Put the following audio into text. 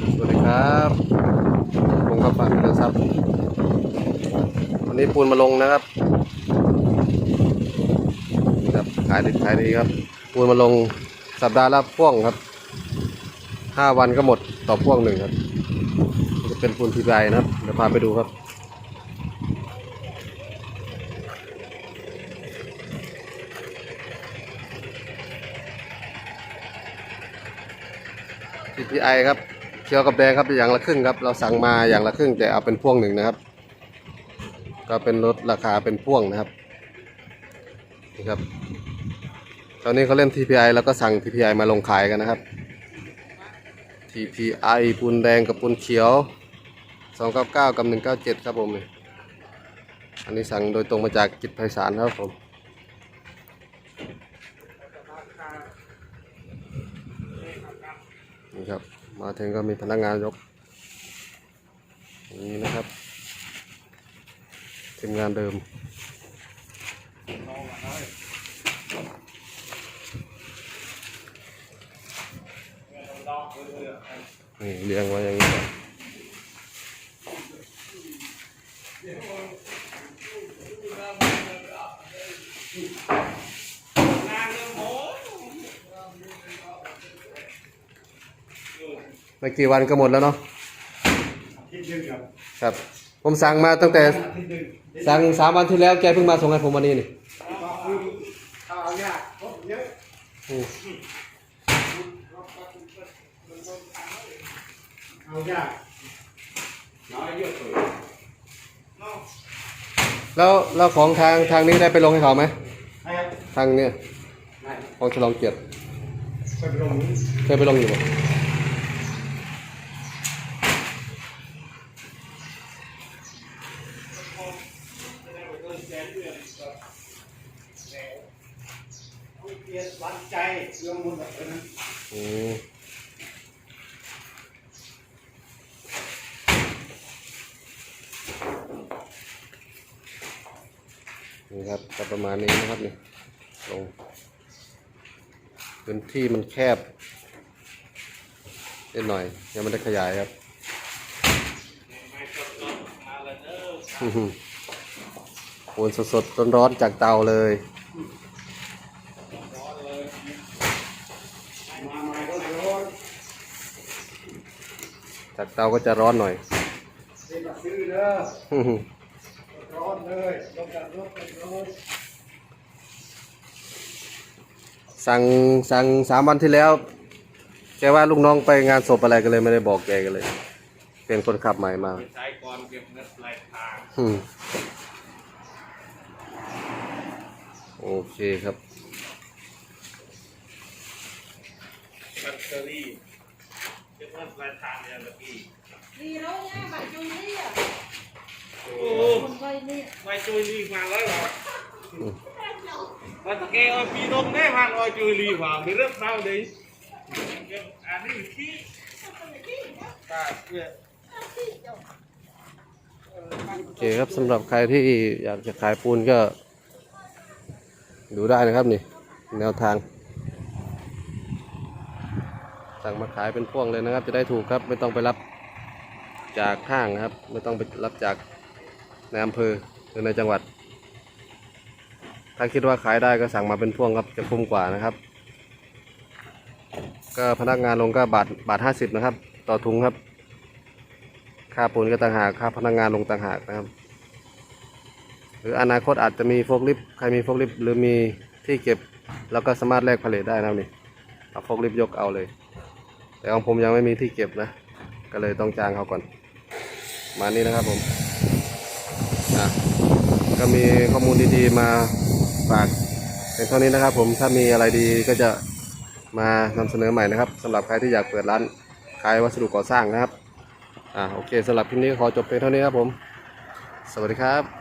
สวัสดีครับผมกับฝากนะครับ วันนี้ปูนมาลงนะครับครับขายดีขายดีครับ ปูนมาลงสัปดาห์ละพ่วงครับห้าวันก็หมดต่อพ่วงหนึ่งครับ จะเป็นปูนทีไนะครับเดี๋ยวพาไปดูครับ TPI ครับ เขียวกับแดงครับอย่างละครึ่งครับ เราสั่งมาอย่างละครึ่งแต่เอาเป็นพ่วงหนึ่งนะครับ ก็เป็นลดราคาเป็นพ่วงนะครับนี่ครับ ตอนนี้เขาเล่น TPI แล้วก็สั่ง TPI มาลงขายกันนะครับ TPI ปูนแดงกับปูนเขียว 299 กับ 197 ครับผม อันนี้สั่งโดยตรงมาจากกิจไพศาลครับผมนี่ครับ มาถึงก็มีพนักงานยกนี่นะครับทีมงานเดิมนี่เรียงไว้อย่างนี้ ไม่กี่วันก็หมดแล้วเนาะคิดดึงครับครับ ผมสั่งมาตั้งแต่คิดดึงสั่งสามวันที่แล้วแกเพิ่งมาส่งให้ผมวันนี้นี่ก็คือข้าวยากรถเยอะอืมเอายากน้อยเยอะเลยแล้วแล้วของทางทางนี้ได้ไปลงให้เขาไหมให้ครับทางเนี้ยไม่ของฉลองเกียรติไปลงนี้เคยไปลงอยู่บ่เกียรติวันใจเรื่องมุนแบบนั้นอืมนี่ครับก็ประมาณนี้นะครับนี่ลงพื้นที่มันแคบนิดหน่อย ยังไม่ได้ขยายครับอื้อหือโอนสดๆร้อนๆจากเตาเลย มาใหม่ก็ร้อน จากเตาก็จะร้อนหน่อยเด็กก็ซื้อเด้ออื้อหือร้อนเลยลงจากรถเป็นร้อนสั่งสั่งสามวันที่แล้ว แกว่าลูกน้องไปงานศพอะไรกันเลยไม่ได้บอกแกกันเลย เป็นคนขับใหม่มาใช้ก่อนเก็บเงินปลายทางอืมโอเคครับแบตเตอรี่ เก็บเงินปลายทางอย่างละพี่ đi đó nha bà chui đi à โอ้ mình quay đi ไม่จุยรีมาแล้วเหรอมาตะแกเอาปีนมแน่พังเอาจุยรีมาไม่เริ่มเศร้าเลยเก็บอันนี้ขี้ตาเพื่อโอเคครับสำหรับใครที่อยากจะขายปูนก็ ดูได้นะครับนี่ แนวทาง สั่งมาขายเป็นพ่วงเลยนะครับ จะได้ถูกครับไม่ต้องไปรับจากห้างครับ ไม่ต้องไปรับจากในอำเภอหรือในจังหวัด ถ้าคิดว่าขายได้ก็สั่งมาเป็นพ่วงครับจะคุ้มกว่านะครับ ก็พนักงานลงก็บาทบาทห้าสิบนะครับ ต่อถุงครับ ค่าปูนก็ต่างหากค่าพนักงานลงต่างหากนะครับ หรืออนาคตอาจจะมีโฟกลิฟใครมีโฟกลิฟหรือมีที่เก็บ แล้วก็สามารถแลกผลิตได้นะนี่เอาโฟกลิฟยกเอาเลย แต่ของผมยังไม่มีที่เก็บนะ ก็เลยต้องจ้างเขาก่อน มานี่นะครับผมอะก็มีข้อมูลดีๆมาฝากเป็นเท่านี้นะครับ ผมถ้ามีอะไรดีก็จะมานำเสนอใหม่นะครับสำหรับใครที่อยากเปิดร้านขายวัสดุก่อสร้างนะครับอ่าโอเคสำหรับคลิปนี้ขอจบเพียงเท่านี้ครับผม สวัสดีครับ